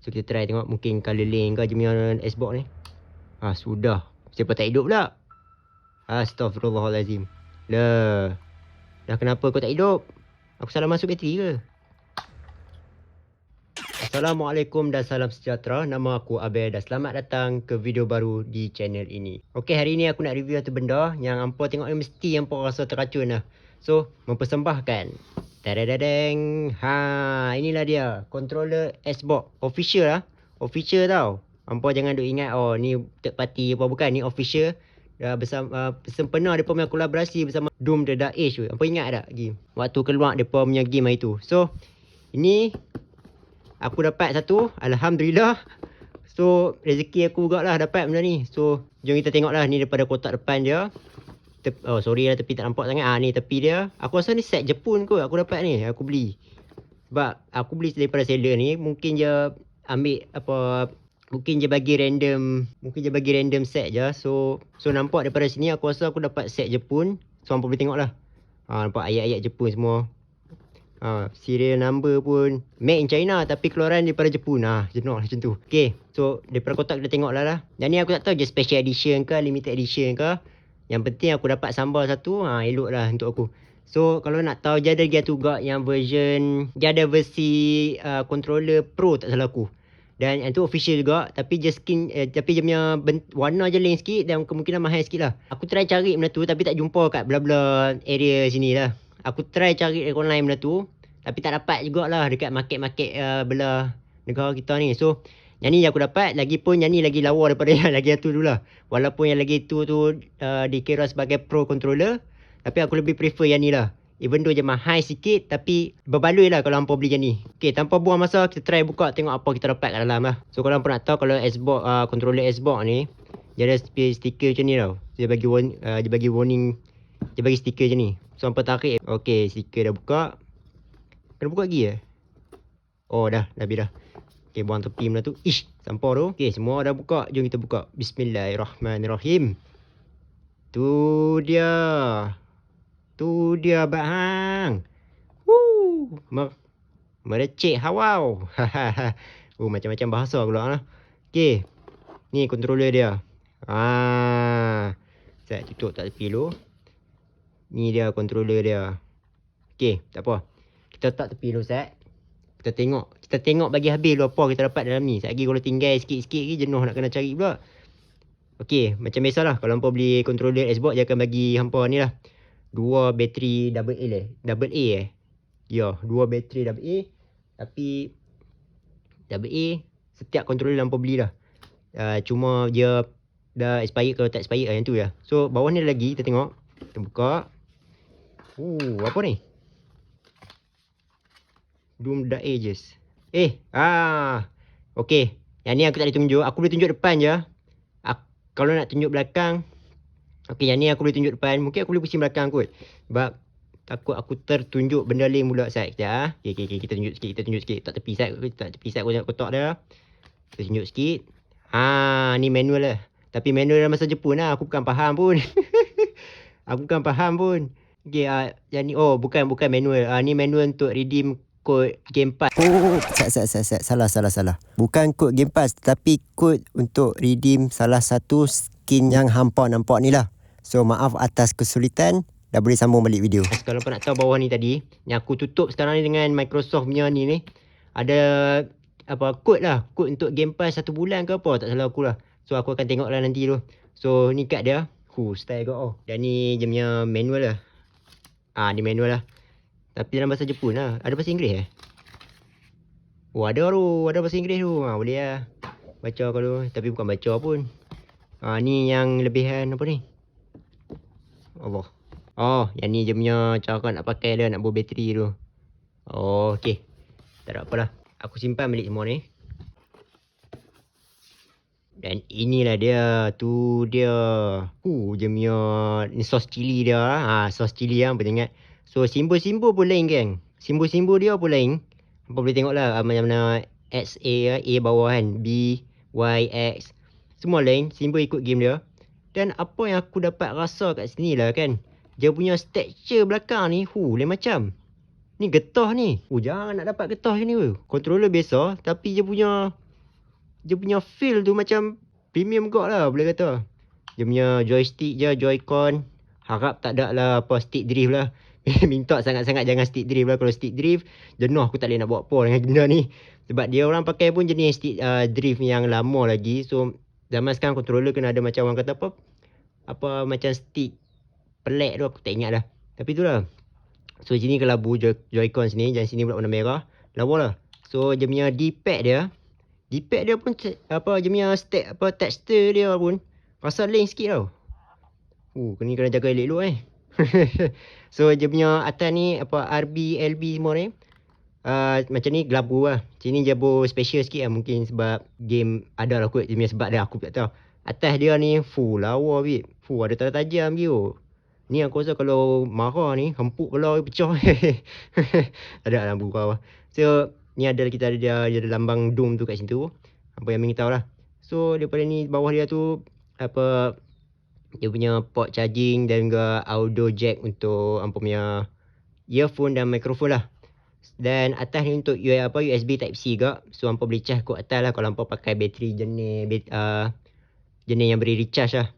So kita try tengok mungkin color link ke je punya Xbox ni. Ah sudah. Siapa tak hidup pula? Astaghfirullahalazim. Dah. Dah kenapa kau tak hidup? Aku salah masuk bateri ke? Assalamualaikum dan salam sejahtera. Nama aku Abel dan selamat datang ke video baru di channel ini. Okey, hari ni aku nak review satu benda yang hampa tengok ni mesti hampa rasa teracun lah. So, mempersembahkan. Tadadadeng. Ha, inilah dia. Controller Xbox. Official lah. Official tau. Hampa jangan duk ingat, oh ni third party apa bukan. Ni official. Uh, bersama uh, sempena depa punya kolaborasi bersama Doom the Dark Age. Apa ingat tak game? Waktu keluar depa punya game hari tu. So, ini aku dapat satu. Alhamdulillah. So, rezeki aku juga lah dapat benda ni. So, jom kita tengok lah ni daripada kotak depan dia. Tep, oh, sorry lah tepi tak nampak sangat. Ah ni tepi dia. Aku rasa ni set Jepun kot aku dapat ni. Aku beli. Sebab aku beli daripada seller ni. Mungkin je ambil apa Mungkin je bagi random Mungkin je bagi random set je So So nampak daripada sini Aku rasa aku dapat set Jepun So hampa boleh tengok lah ha, Nampak ayat-ayat Jepun semua ha, Serial number pun Made in China Tapi keluaran daripada Jepun ha, Jenuh macam tu Okay So daripada kotak kita tengok lah Yang ni aku tak tahu je special edition ke Limited edition ke Yang penting aku dapat sambal satu ha, Elok lah untuk aku. So kalau nak tahu Dia ada lagi juga yang version Dia ada versi uh, Controller Pro tak salah aku. Dan yang tu official juga Tapi je skin eh, Tapi dia punya Warna je lain sikit Dan kemungkinan mahal sikit lah. Aku try cari benda tu Tapi tak jumpa kat bla-bla area sini lah. Aku try cari online benda tu Tapi tak dapat jugalah Dekat market-market uh, belah Negara kita ni. So Yang ni aku dapat Lagipun yang ni lagi lawa daripada yang lagi tu dulu lah. Walaupun yang lagi tu tu uh, Dikira sebagai pro controller Tapi aku lebih prefer yang ni lah. Even though je mahal sikit Tapi berbaloi lah kalau hampa beli macam ni. Okay tanpa buang masa Kita try buka tengok apa kita dapat kat dalam lah. So kalau hampa nak tahu Kalau Xbox uh, Controller Xbox ni Dia ada stiker macam ni tau. Dia bagi, warn, uh, dia bagi warning Dia bagi stiker macam ni. So hampa tarik Okay stiker dah buka. Kena buka lagi eh? Oh dah Dah habis dah Okay buang tepi benda tu Ish Sampah tu Okay semua dah buka Jom kita buka Bismillahirrahmanirrahim Tu dia Tu dia bang. Woo. Mer merecek hawau. oh macam-macam bahasa pula lah. Okey. Ni controller dia. Ah. Saya tutup tak tepi dulu. Ni dia controller dia. Okey, tak apa. Kita tak tepi dulu set. Kita tengok. Kita tengok bagi habis dulu apa kita dapat dalam ni. Sekejap kalau tinggal sikit-sikit lagi jenuh nak kena cari pula. Okey, macam biasalah kalau hampa beli controller Xbox dia akan bagi hampa ni lah dua bateri double A eh. Double A eh. Ya, dua bateri double A. Tapi double A setiap controller lampu beli lah. Uh, cuma dia dah expired kalau tak expired lah yang tu ya. So bawah ni lagi kita tengok. Kita buka. Uh, apa ni? Doom the Ages. Eh, ah. Okey. Yang ni aku tak boleh tunjuk. Aku boleh tunjuk depan je. Aku, kalau nak tunjuk belakang, Okey, yang ni aku boleh tunjuk depan. Mungkin aku boleh pusing belakang kot. Sebab takut aku tertunjuk benda lain pula sat. Sekejap ah. Okey, okey, okay. kita tunjuk sikit, kita tunjuk sikit. Tak tepi sat, tak tepi sat aku tengok kotak dia. Kita tunjuk sikit. Ha, ni manual lah. Tapi manual dalam masa Jepun lah. Aku bukan faham pun. aku bukan faham pun. Okey, ah, yang ni oh, bukan bukan manual. Ah, ni manual untuk redeem kod Game Pass. Oh, sat, sat, sat, sat. Salah, salah, salah. Bukan kod Game Pass. Tapi kod untuk redeem salah satu skin yang hampa nampak ni lah. So maaf atas kesulitan Dah boleh sambung balik video Kalau nak tahu bawah ni tadi Yang aku tutup sekarang ni dengan Microsoft punya ni ni Ada apa kod lah Kod untuk Game Pass satu bulan ke apa Tak salah aku lah So aku akan tengok lah nanti tu So ni kad dia Huh style kot oh Dan ni je punya manual lah Ah ni manual lah Tapi dalam bahasa Jepun lah Ada bahasa Inggeris eh Oh ada tu Ada bahasa Inggeris tu ha, Boleh lah Baca kalau Tapi bukan baca pun Ah ni yang lebihan apa ni Allah. Oh, yang ni je punya cara nak pakai dia nak bawa bateri tu. Oh, okey. Tak ada apalah. Aku simpan balik semua ni. Dan inilah dia. Tu dia. Uh, dia punya ni sos cili dia. Ha, sos cili yang boleh ingat. So, simbol-simbol pun lain kan. Simbol-simbol dia pun lain. Apa boleh tengok lah. Macam-mana X, A, A bawah kan. B, Y, X. Semua lain. Simbol ikut game dia. Dan apa yang aku dapat rasa kat sini lah kan. Dia punya texture belakang ni. Hu, lain macam. Ni getah ni. Hu, jangan nak dapat getah ni. Controller biasa. Tapi dia punya dia punya feel tu macam premium god lah boleh kata. Dia punya joystick je, joycon. Harap tak ada lah apa stick drift lah. Minta sangat-sangat jangan stick drift lah. Kalau stick drift, jenuh aku tak boleh nak buat apa dengan benda ni. Sebab dia orang pakai pun jenis stick uh, drift yang lama lagi. So, zaman sekarang controller kena ada macam orang kata apa. Apa macam stick pelik tu aku tak ingat lah. Tapi tu lah. So, sini kelabu joy, joycon sini. Dan sini pula warna merah. Lawa lah. So, dia punya D-pad dia. D-pad dia pun apa dia punya stack apa texture dia pun rasa link sikit tau. Uh, kena kena jaga elok-elok eh. so dia punya atas ni apa RB LB semua ni. Uh, macam ni gelabu lah. Sini jabo special sikit lah mungkin sebab game ada lah kot dia punya sebab dia aku tak tahu. Atas dia ni full lawa bit. Full ada tanda tajam view. Ni aku rasa kalau marah ni hempuk kepala pecah. ada lampu bawah. So Ni ada kita ada dia, dia ada lambang dome tu kat situ. Apa yang Ming tahu lah. So daripada ni bawah dia tu apa dia punya port charging dan juga audio jack untuk apa punya earphone dan mikrofon lah. Dan atas ni untuk USB, apa USB type C juga. So hampa boleh charge kot atas lah kalau hampa pakai bateri jenis uh, jenis yang beri recharge lah.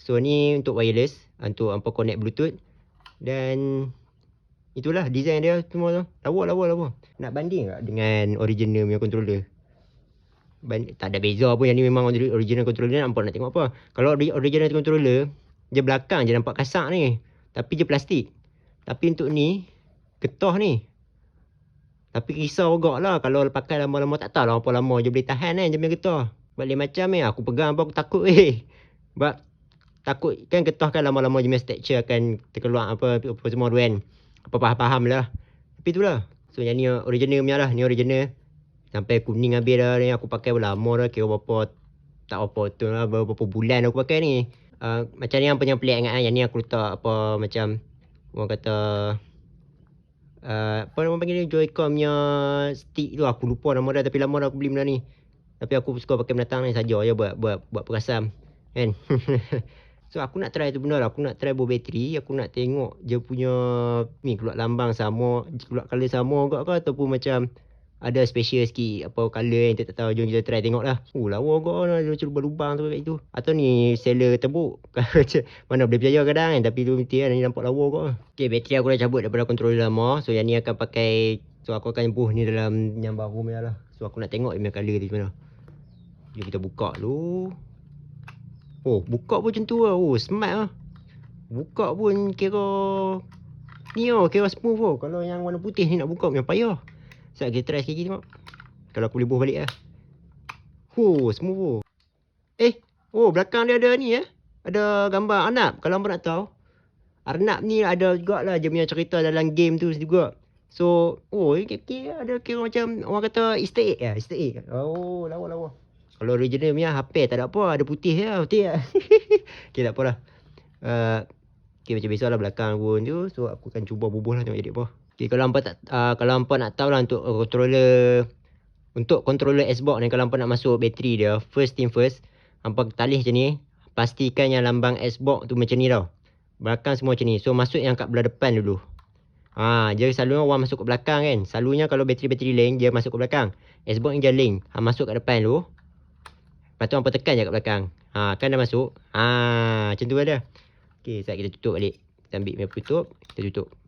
So ni untuk wireless untuk hampa connect bluetooth dan Itulah design dia semua tu. Lawa lawa lawa. Nak banding tak dengan original punya controller? Tak ada beza pun yang ni memang original controller nampak nak tengok apa. Kalau original controller, dia belakang je nampak kasar ni. Tapi je plastik. Tapi untuk ni, getah ni. Tapi risau agak lah kalau pakai lama-lama tak tahu lah apa lama je boleh tahan kan je punya getah. Balik macam ni aku pegang apa aku takut eh. Sebab takut kan getah kan lama-lama je punya texture akan terkeluar apa, apa semua tu kan apa faham-faham lah. Tapi itulah. So yang ni original punya lah. Ni original. Sampai kuning habis dah ni. Aku pakai lama dah. Kira berapa. Tak apa tu lah. Berapa bulan aku pakai ni. Uh, macam ni yang punya pelik ingat lah. Yang ni aku letak apa macam. Orang kata. Uh, apa nama panggil ni. Joy-Con punya stick tu. Aku lupa nama dah. Tapi lama dah aku beli benda ni. Tapi aku suka pakai binatang ni saja je buat buat buat perasam. Kan? So aku nak try tu benda lah. Aku nak try bawa bateri. Aku nak tengok dia punya ni keluar lambang sama. Keluar colour sama ke. Ataupun macam ada special sikit. Apa colour yang kita tak tahu. Jom kita try tengok lah. Oh lawa ke lah. Macam lubang-lubang tu kayak tu. Atau ni seller tebuk. Mana boleh percaya kadang kan. Tapi tu mesti kan. Ni nampak lawa ke. Okay bateri aku dah cabut daripada controller lama. So yang ni akan pakai. So aku akan buh ni dalam yang baru ni lah. So aku nak tengok dia punya colour tu macam mana. Jom kita buka dulu. Oh, buka pun macam tu lah. Oh, smart lah. Buka pun kira... Ni lah, kira smooth lah. Kalau yang warna putih ni nak buka, memang payah. Sekejap kita try sikit tengok. Kalau aku boleh buh balik lah. Oh, smooth lah. Eh, oh belakang dia ada ni eh. Ada gambar Arnab. Kalau korang nak tahu. Arnab ni ada juga lah dia punya cerita dalam game tu juga. So, oh, kira, ada kira macam orang kata easter egg lah. Easter egg. Oh, lawa-lawa. Kalau original punya HP tak ada apa. Ada putih lah. Putih lah. okay, tak apalah. Uh, okay, macam biasa lah belakang pun tu. So, aku akan cuba bubuh lah tengok jadi apa. Okay, kalau hampa tak, uh, kalau hampa nak tahu lah untuk uh, controller untuk controller Xbox ni kalau hampa nak masuk bateri dia, first thing first, hampa talih macam ni, pastikan yang lambang Xbox tu macam ni tau. Belakang semua macam ni. So masuk yang kat belah depan dulu. Ha, jadi selalunya orang masuk ke belakang kan. Selalunya kalau bateri-bateri link dia masuk ke belakang. Xbox ni dia link. Ha, masuk kat depan dulu. Lepas tu hampa tekan je kat belakang. Ha, kan dah masuk. Ha, macam tu ada. Okey, sekejap kita tutup balik. Kita ambil punya tutup, kita tutup.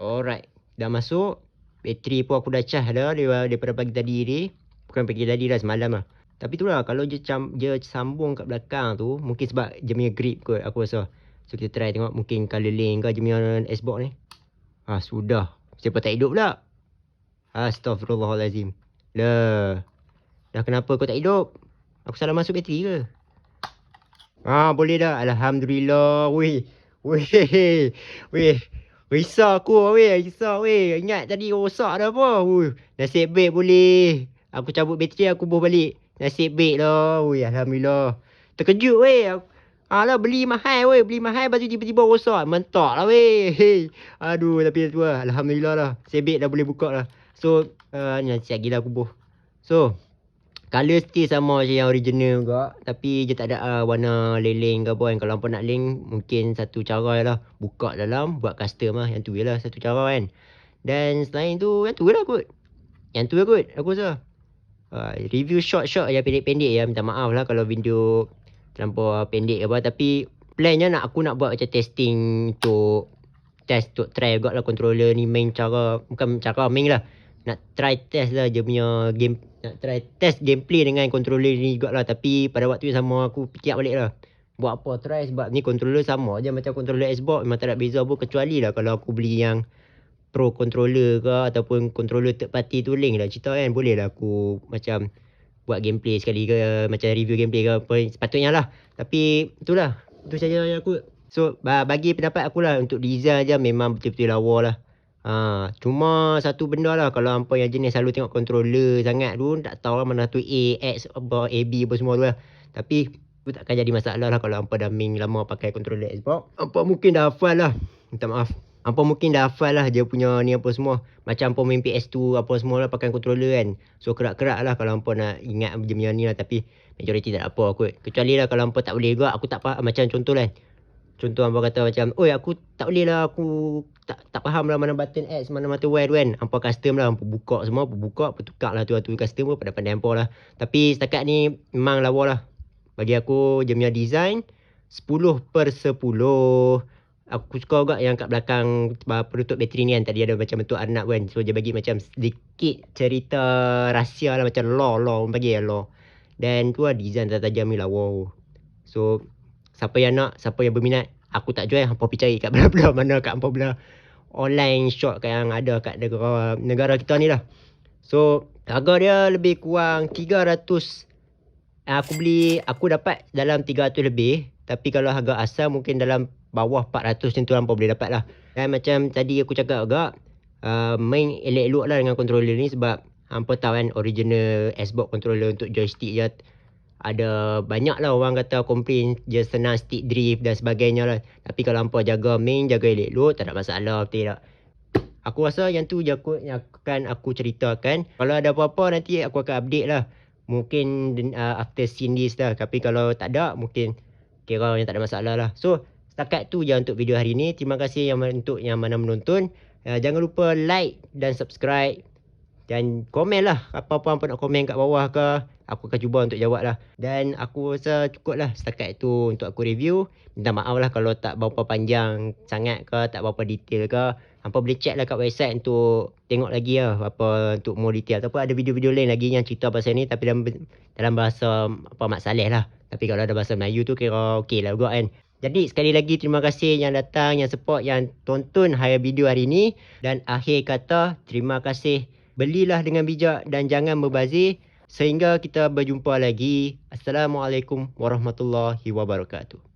Alright, dah masuk. Bateri pun aku dah charge dah daripada pagi tadi ni. Bukan pagi tadi dah semalam lah. Tapi tu lah, kalau dia, dia sambung kat belakang tu, mungkin sebab dia punya grip kot aku rasa. So kita try tengok mungkin color link ke dia punya Xbox ni. Ha, sudah. Siapa tak hidup pula? Astaghfirullahalazim. Lah. Dah kenapa kau tak hidup? Aku salah masuk bateri ke? Ah boleh dah. Alhamdulillah. Weh. Weh. Weh. Risau aku weh. Risau weh. Ingat tadi rosak dah apa. Weh. Nasib baik boleh. Aku cabut bateri aku buh balik. Nasib baik lah. Weh. Alhamdulillah. Terkejut weh. Alah beli mahal weh. Beli mahal tu tiba-tiba rosak. Mentok lah weh. Aduh tapi tu lah. Alhamdulillah lah. Nasib baik dah boleh buka lah. So. Uh, ni nanti lagi lah aku buh. So. Color still sama macam yang original juga. Tapi dia tak ada uh, warna leleng ke apa kan. Kalau hampa nak link, mungkin satu cara lah. Buka dalam, buat custom lah. Yang tu je lah satu cara kan. Dan selain tu, yang tu lah kot. Yang tu lah kot, aku rasa. uh, review short-short ya pendek-pendek ya minta maaf lah kalau video terlampau pendek ke apa tapi plannya nak aku nak buat macam testing untuk test untuk try juga lah controller ni main cara bukan cara main lah nak try test lah dia punya game nak try test gameplay dengan controller ni juga lah tapi pada waktu yang sama aku fikir balik lah buat apa try sebab ni controller sama je macam controller Xbox. Memang tak ada beza pun kecuali lah kalau aku beli yang pro controller ke ataupun controller third party tu link lah. Cerita kan boleh lah aku macam buat gameplay sekali ke macam review gameplay ke apa sepatutnya lah. Tapi itulah itu saja yang aku so bagi pendapat aku lah untuk design je memang betul-betul lawa lah Ha, cuma satu benda lah kalau hampa yang jenis selalu tengok controller sangat tu tak tahu lah mana tu A, X, apa, AB apa semua tu lah. Tapi tu takkan jadi masalah lah kalau hampa dah main lama pakai controller Xbox. Hampa mungkin dah hafal lah. Minta maaf. Hampa mungkin dah hafal lah dia punya ni apa semua. Macam hampa main PS2 apa semua lah pakai controller kan. So kerak-kerak lah kalau hampa nak ingat dia punya ni lah. Tapi majoriti tak apa kot. Kecuali lah kalau hampa tak boleh juga aku tak faham. Macam contoh lah. Contoh hampa kata macam, oi aku tak boleh lah aku tak tak faham lah mana button X, mana button Y tu kan. Hampa custom lah, hampa buka semua, hampa buka, hampa tukar lah tu-tu custom pun pada pandai hampa lah. Tapi setakat ni memang lawa lah. Bagi aku dia punya design 10 per 10. Aku suka juga yang kat belakang penutup bateri ni kan. Tadi ada macam bentuk anak kan. So dia bagi macam sedikit cerita rahsia lah macam law law bagi ya law. Dan tu lah design tajam ni lawa. So siapa yang nak, siapa yang berminat, aku tak jual, hampa pergi cari kat belah-belah mana kat hampa belah online shop yang ada kat negara, negara kita ni lah. So, harga dia lebih kurang 300 aku beli aku dapat dalam 300 lebih. Tapi kalau harga asal mungkin dalam bawah 400 macam tu hampa boleh dapat lah. Dan macam tadi aku cakap juga uh, main elok-elok lah dengan controller ni sebab hampa tahu kan original Xbox controller untuk joystick je ada banyak lah orang kata komplain dia senang stick drift dan sebagainya lah. Tapi kalau hampa jaga main, jaga elok-elok, tak ada masalah betul tak? Aku rasa yang tu je aku, yang akan aku ceritakan. Kalau ada apa-apa nanti aku akan update lah. Mungkin uh, after scene this lah. Tapi kalau tak ada, mungkin kira yang tak ada masalah lah. So, setakat tu je untuk video hari ni. Terima kasih yang untuk yang mana menonton. Uh, jangan lupa like dan subscribe. Dan komen lah apa-apa apa nak komen kat bawah ke. Aku akan cuba untuk jawab lah. Dan aku rasa cukup lah setakat itu untuk aku review. Minta maaf lah kalau tak berapa panjang sangat ke. Tak berapa detail ke. Hampa boleh check lah kat website untuk tengok lagi lah. Apa untuk more detail. Ataupun ada video-video lain lagi yang cerita pasal ni. Tapi dalam, dalam bahasa apa Mak Saleh lah. Tapi kalau ada bahasa Melayu tu kira okey lah juga kan. Jadi sekali lagi terima kasih yang datang, yang support, yang tonton hari video hari ni. Dan akhir kata terima kasih belilah dengan bijak dan jangan berbazir sehingga kita berjumpa lagi. Assalamualaikum warahmatullahi wabarakatuh